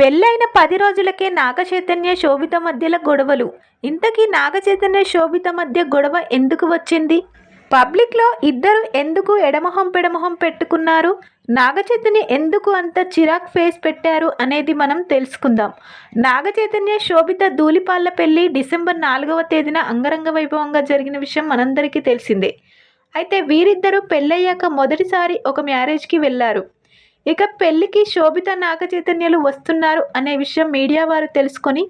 పెళ్ళైన పది రోజులకే నాగచైతన్య శోభిత మధ్యల గొడవలు. ఇంతకీ నాగచైతన్య శోభిత మధ్య గొడవ ఎందుకు వచ్చింది? పబ్లిక్లో ఇద్దరు ఎందుకు ఎడమొహం పెడమొహం పెట్టుకున్నారు? నాగచైతన్య ఎందుకు అంత చిరాక్ ఫేస్ పెట్టారు అనేది మనం తెలుసుకుందాం. నాగచైతన్య శోభిత ధూళిపాళ్ళ పెళ్ళి డిసెంబర్ నాలుగవ తేదీన అంగరంగ వైభవంగా జరిగిన విషయం మనందరికీ తెలిసిందే. అయితే వీరిద్దరూ పెళ్ళయ్యాక మొదటిసారి ఒక మ్యారేజ్కి వెళ్ళారు. ఇక పెళ్ళికి శోభిత నాగ చైతన్యలు వస్తున్నారు అనే విషయం మీడియా వారు తెలుసుకొని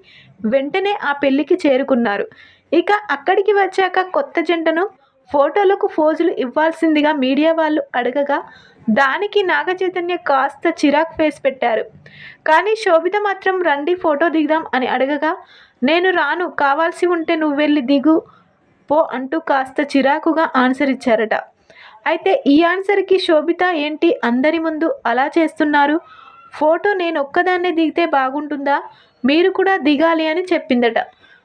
వెంటనే ఆ పెళ్ళికి చేరుకున్నారు. ఇక అక్కడికి వచ్చాక కొత్త జంటను ఫోటోలకు ఫోజులు ఇవ్వాల్సిందిగా మీడియా వాళ్ళు అడగగా దానికి నాగ చైతన్య కాస్త చిరాక్ ఫేస్ పెట్టారు. కానీ శోభిత మాత్రం రండి ఫోటో దిగుదాం అని అడగగా నేను రాను కావాల్సి ఉంటే నువ్వు వెళ్ళి దిగు పో అంటూ కాస్త చిరాకుగా ఆన్సర్ ఇచ్చారట. అయితే ఈ ఆన్సర్కి శోభిత ఏంటి? అందరి ముందు అలా చేస్తున్నారు. ఫోటో నేను ఒక్కదాన్నే దిగితే బాగుంటుందా? మీరు కూడా దిగాలి అని చెప్పిందట.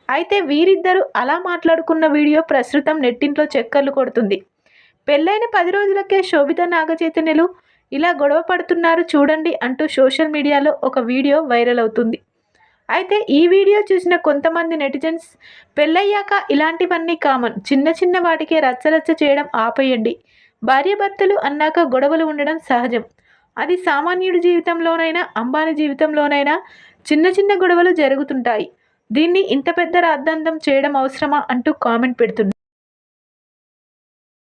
అయితే వీరిద్దరూ అలా మాట్లాడుకున్న వీడియో ప్రస్తుతం నెట్టింట్లో చక్కర్లు కొడుతుంది. పెళ్ళైన పది రోజులకే శోభిత నాగచైతన్యలు ఇలా గొడవ పడుతున్నారు చూడండి అంటూ సోషల్ మీడియాలో ఒక వీడియో వైరల్ అవుతుంది. అయితే ఈ వీడియో చూసిన కొంతమంది నెటిజన్స్ పెళ్ళయ్యాక ఇలాంటివన్నీ కామన్. చిన్న చిన్న వాటికే రచ్చరచ్చ చేయడం ఆపేయండి. భార్యాభర్తలు అన్నాక గొడవలు ఉండడం సహజం. అది సామాన్యుడి జీవితంలోనైనా అంబానీ జీవితంలోనైనా చిన్న చిన్న గొడవలు జరుగుతుంటాయి. దీన్ని ఇంత పెద్ద రాద్ధాంతం చేయడం అవసరమా అంటూ కామెంట్ పెడుతున్నారు.